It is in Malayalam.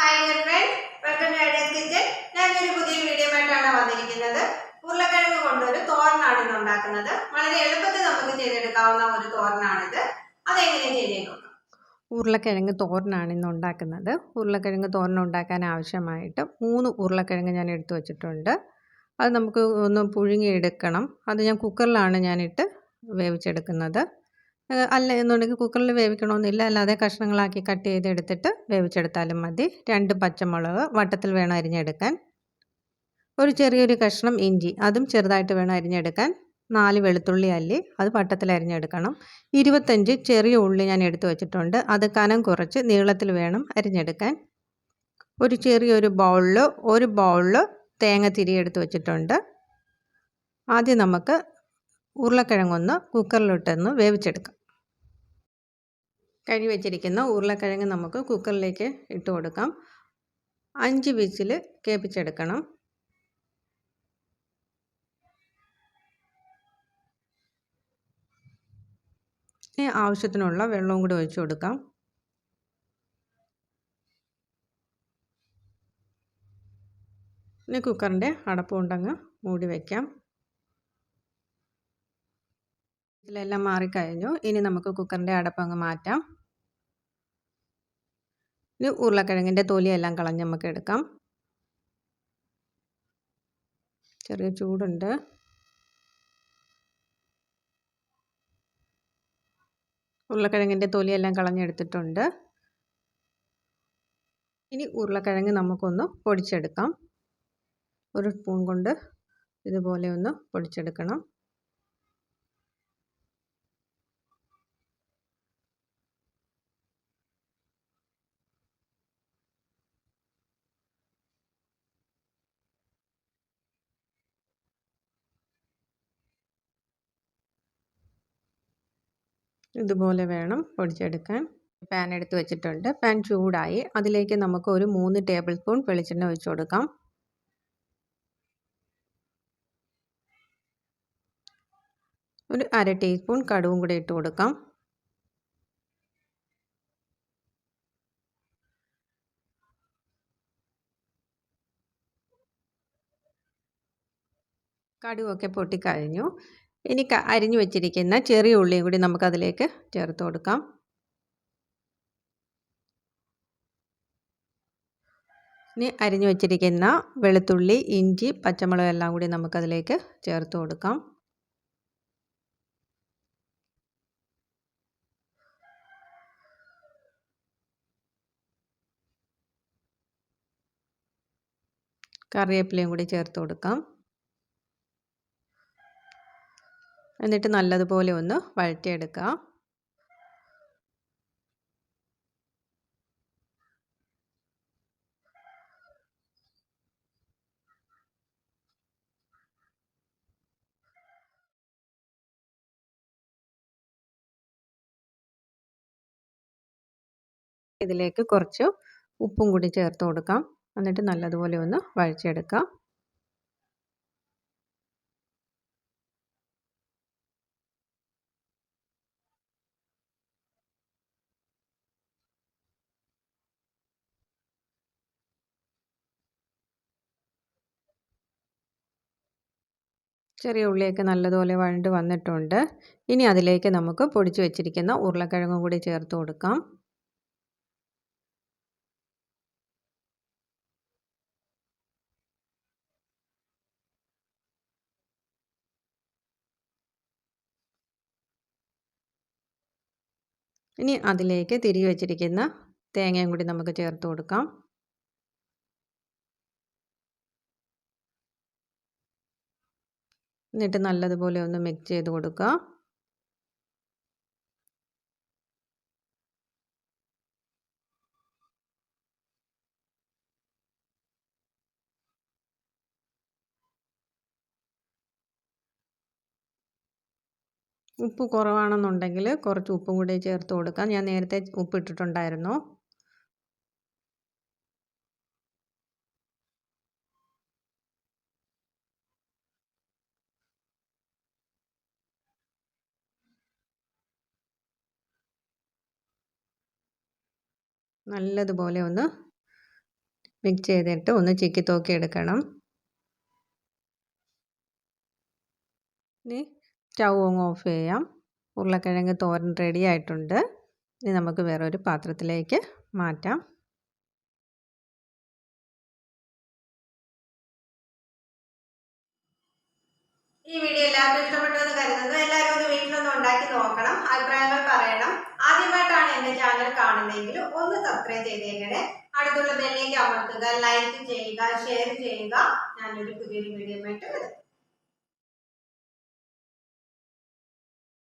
Hi dear friends welcome to ideas kitchen ഞാനൊരു പുതിയ വീഡിയോ ആയിട്ടാണ് വന്നിരിക്കുന്നത്. ഉരുളക്കിഴങ്ങ് കൊണ്ടൊരു തോരനാണ് ഇന്ന് ഉണ്ടാക്കുന്നത്. വളരെ എളുപ്പത്തിൽ നമുക്ക് ചെയ്തെടുക്കാവുന്ന ഒരു തോരനാണിത്. അതെങ്ങനെ ചെയ്തേ ഉരുളക്കിഴങ്ങ് തോരനാണ് ഇന്ന് ഉണ്ടാക്കുന്നത്. ഉരുളക്കിഴങ്ങ് തോരൻ ഉണ്ടാക്കാൻ ആവശ്യമായിട്ട് മൂന്ന് ഉരുളക്കിഴങ്ങ് ഞാൻ എടുത്തു വച്ചിട്ടുണ്ട്. അത് നമുക്ക് ഒന്ന് പുഴുങ്ങിയെടുക്കണം. അത് ഞാൻ കുക്കറിലാണ് ഞാനിട്ട് വേവിച്ചെടുക്കുന്നത്. അല്ല എന്നുണ്ടെങ്കിൽ കുക്കറിൽ വേവിക്കണമെന്നില്ല. അല്ലാതെ കഷ്ണങ്ങളാക്കി കട്ട് ചെയ്തെടുത്തിട്ട് വേവിച്ചെടുത്താലും മതി. രണ്ട് പച്ചമുളക് വട്ടത്തിൽ വേണം അരിഞ്ഞെടുക്കാൻ. ഒരു ചെറിയൊരു കഷ്ണം ഇഞ്ചി അതും ചെറുതായിട്ട് വേണം അരിഞ്ഞെടുക്കാൻ. നാല് വെളുത്തുള്ളി അല്ലി അത് വട്ടത്തിൽ അരിഞ്ഞെടുക്കണം. ഇരുപത്തഞ്ച് ചെറിയ ഉള്ളി ഞാൻ എടുത്തു വച്ചിട്ടുണ്ട്. അത് കനം കുറച്ച് നീളത്തിൽ വേണം അരിഞ്ഞെടുക്കാൻ. ഒരു ചെറിയൊരു ബൗളിൽ ഒരു ബൗളിൽ തേങ്ങ തിരി എടുത്ത് വച്ചിട്ടുണ്ട്. ആദ്യം നമുക്ക് ഉരുളക്കിഴങ്ങൊന്ന് കുക്കറിലിട്ടൊന്ന് വേവിച്ചെടുക്കാം. കഴുകി വെച്ചിരിക്കുന്ന ഉരുളക്കിഴങ്ങ് നമുക്ക് കുക്കറിലേക്ക് ഇട്ട് കൊടുക്കാം. അഞ്ച് വിസിൽ കേൾപ്പിച്ചെടുക്കണം ഇനി ആവശ്യത്തിനുള്ള വെള്ളവും കൂടി ഒഴിച്ചു കൊടുക്കാം. ഇനി കുക്കറിന്റെ അടപ്പ് കൊണ്ടങ്ങ് മൂടി വയ്ക്കാം ഇതിലെല്ലാം മാറിക്കഴിഞ്ഞു. ഇനി നമുക്ക് കുക്കറിന്റെ അടപ്പ് അങ്ങ് മാറ്റാം. ഇനി ഉരുളക്കിഴങ്ങിന്റെ തൊലിയെല്ലാം കളഞ്ഞ് നമുക്ക് എടുക്കാം. ചെറിയ ചൂടുണ്ട്. ഉരുളക്കിഴങ്ങിന്റെ തൊലിയെല്ലാം കളഞ്ഞെടുത്തിട്ടുണ്ട് ഇനി ഉരുളക്കിഴങ്ങ് നമുക്കൊന്ന് പൊടിച്ചെടുക്കാം. ഒരു സ്പൂൺ കൊണ്ട് ഇതുപോലെ ഒന്ന് പൊടിച്ചെടുക്കണം. ഇതുപോലെ വേണം പൊടിച്ചെടുക്കാൻ. പാൻ എടുത്ത് വെച്ചിട്ടുണ്ട്. പാൻ ചൂടായി. അതിലേക്ക് നമുക്ക് ഒരു മൂന്ന് ടേബിൾ സ്പൂൺ വെളിച്ചെണ്ണ ഒഴിച്ചു കൊടുക്കാം. ഒരു അര ടീസ്പൂൺ കടുവും കൂടി ഇട്ട് കൊടുക്കാം. കടുവൊക്കെ പൊട്ടിക്കഴിഞ്ഞു. ഇനി അരിഞ്ഞു വെച്ചിരിക്കുന്ന ചെറിയ ഉള്ളിയും കൂടി നമുക്കതിലേക്ക് ചേർത്ത് കൊടുക്കാം. ഇനി അരിഞ്ഞു വെച്ചിരിക്കുന്ന വെളുത്തുള്ളി ഇഞ്ചി പച്ചമുളക് എല്ലാം കൂടി നമുക്കതിലേക്ക് ചേർത്ത് കൊടുക്കാം. കറിവേപ്പിലയും കൂടി ചേർത്ത് കൊടുക്കാം. എന്നിട്ട് നല്ലതുപോലെ ഒന്ന് വഴറ്റിയെടുക്കുക. ഇതിലേക്ക് കുറച്ച് ഉപ്പും കൂടി ചേർത്ത് കൊടുക്കാം. എന്നിട്ട് നല്ലതുപോലെ ഒന്ന് വഴച്ചെടുക്കാം ചെറിയ ഉള്ളിയൊക്കെ നല്ലതുപോലെ വഴണ്ട് വന്നിട്ടുണ്ട്. ഇനി അതിലേക്ക് നമുക്ക് പൊടിച്ചു വെച്ചിരിക്കുന്ന ഉരുളക്കിഴങ്ങും കൂടി ചേർത്ത് കൊടുക്കാം. ഇനി അതിലേക്ക് തിരികെ വെച്ചിരിക്കുന്ന തേങ്ങയും കൂടി നമുക്ക് ചേർത്ത് കൊടുക്കാം. എന്നിട്ട് നല്ലതുപോലെ ഒന്ന് മിക്സ് ചെയ്ത് കൊടുക്കുക ഉപ്പ് കുറവാണെന്നുണ്ടെങ്കിൽ കുറച്ച് ഉപ്പും കൂടി ചേർത്ത് കൊടുക്കാം. ഞാൻ നേരത്തെ ഉപ്പ് ഇട്ടിട്ടുണ്ടായിരുന്നു നല്ലതുപോലെ ഒന്ന് മിക്സ് ചെയ്തിട്ട് ഒന്ന് ചിക്കി തോക്കി എടുക്കണം. ഇനി സ്റ്റൗ ഓങ് ഓഫ് ചെയ്യാം. ഉരുളക്കിഴങ്ങ് തോരൻ റെഡി ആയിട്ടുണ്ട്. ഇനി നമുക്ക് വേറൊരു പാത്രത്തിലേക്ക് മാറ്റാം. ഈ വീഡിയോ എല്ലാവർക്കും ഇഷ്ടപ്പെട്ടു എന്ന് കരുതുന്നു. എല്ലാവരും ഒന്ന് ഉണ്ടാക്കി നോക്കണം. അഭിപ്രായങ്ങൾ പറയണം. ആദ്യമായിട്ടാണ് എന്റെ ചാനൽ കാണുന്നതെങ്കിൽ ഒന്ന് സബ്സ്ക്രൈബ് ചെയ്തേക്കണേ. അടുത്തുള്ള ബെല്ലേക്ക് അമർത്തുക ലൈക്ക് ചെയ്യുക ഷെയർ ചെയ്യുക. ഞാനൊരു പുതിയൊരു വീഡിയോ ആയിട്ട് വരും.